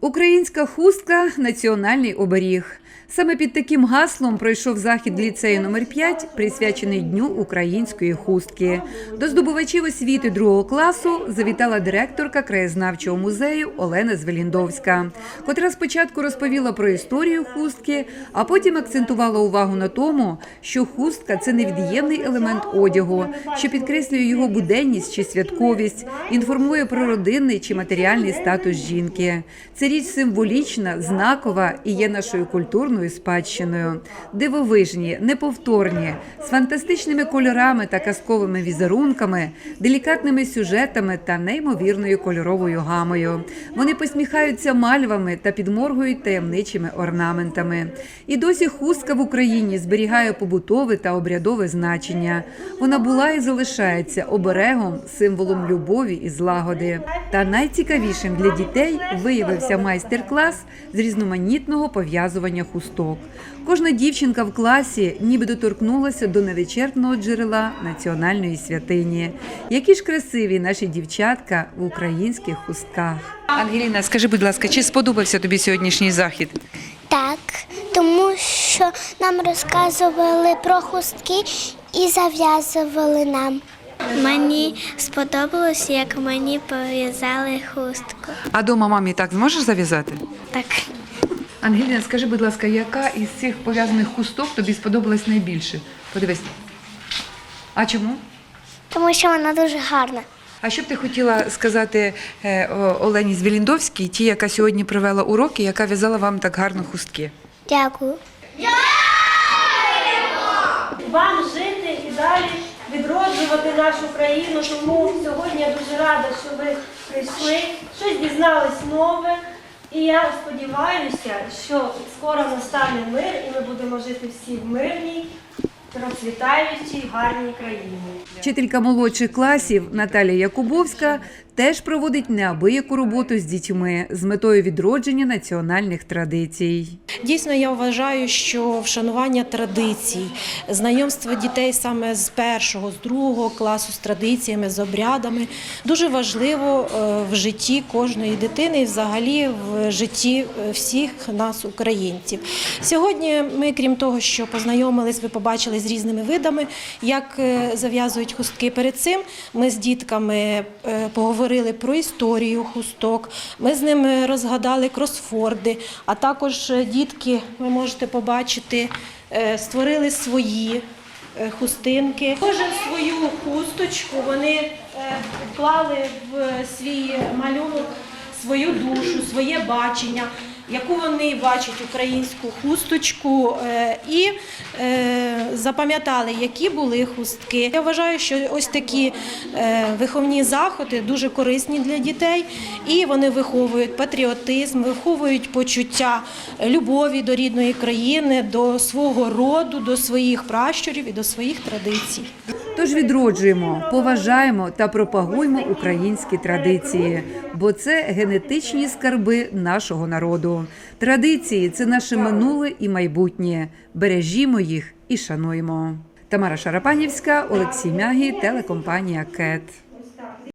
Українська хустка національний оберіг. Саме під таким гаслом пройшов захід ліцею номер 5 присвячений Дню української хустки. До здобувачів освіти другого класу завітала директорка краєзнавчого музею Олена Звеліндовська, котра спочатку розповіла про історію хустки, а потім акцентувала увагу на тому, що хустка це невід'ємний елемент одягу, що підкреслює його буденність чи святковість, інформує про родинний чи матеріальний статус жінки. Це річ символічна, знакова і є нашою культурною спадщиною. Дивовижні, неповторні, з фантастичними кольорами та казковими візерунками, делікатними сюжетами та неймовірною кольоровою гамою. Вони посміхаються мальвами та підморгують таємничими орнаментами. І досі хустка в Україні зберігає побутове та обрядове значення. Вона була і залишається оберегом, символом любові і злагоди. Та найцікавішим для дітей виявився майстер-клас з різноманітного пов'язування хусток. Кожна дівчинка в класі ніби доторкнулася до невичерпного джерела національної святині. Які ж красиві наші дівчатка в українських хустках. Ангеліна, скажи, будь ласка, чи сподобався тобі сьогоднішній захід? Так, тому що нам розказували про хустки і зав'язували нам. Мені сподобалось, як мені пов'язали хустку. А дома мамі так зможеш зав'язати? Так. Ангеліна, скажи, будь ласка, яка із цих пов'язаних хусток тобі сподобалась найбільше? Подивись. А чому? Тому що вона дуже гарна. А що б ти хотіла сказати е, Олені Звіліндовській, ті, яка сьогодні провела уроки, яка в'язала вам так гарно хустки? Дякую. вам жити і далі відроджувати нашу країну. Тому сьогодні я дуже рада, що ви прийшли, щось дізнались нове. І я сподіваюся, що скоро настане мир, і ми будемо жити всі в мирній, процвітаючій, гарній країні. Вчителька молодших класів Наталія Якубовська теж проводить неабияку роботу з дітьми з метою відродження національних традицій. Дійсно, я вважаю, що вшанування традицій, знайомство дітей саме з першого, з другого класу з традиціями, з обрядами дуже важливо е, в житті кожної дитини і взагалі в житті е, всіх нас, українців. Сьогодні ми, крім того, що познайомились, ви побачили з різними видами, як е, зав'язують хустки. Перед цим ми з дітками е, поговорили про історію хусток. Ми з ними розгадали кросфорди, а також е, дітки, ви можете побачити, е, створили свої е, хустинки. Кожен свою хусточку вони вклали в свій малюнок свою душу, своє бачення, яку вони бачать українську хусточку, е, і е, запам'ятали, які були хустки. Я вважаю, що ось такі е, виховні заходи дуже корисні для дітей, і вони виховують патріотизм, виховують почуття любові до рідної країни, до свого роду, до своїх пращурів і до своїх традицій. Тож відроджуємо, поважаємо та пропагуємо українські традиції, бо це генетичні скарби нашого народу. Традиції це наше минуле і майбутнє. Бережімо їх і шануємо. Тамара Шарапанівська, Олексій Мягі, телекомпанія КЕТ.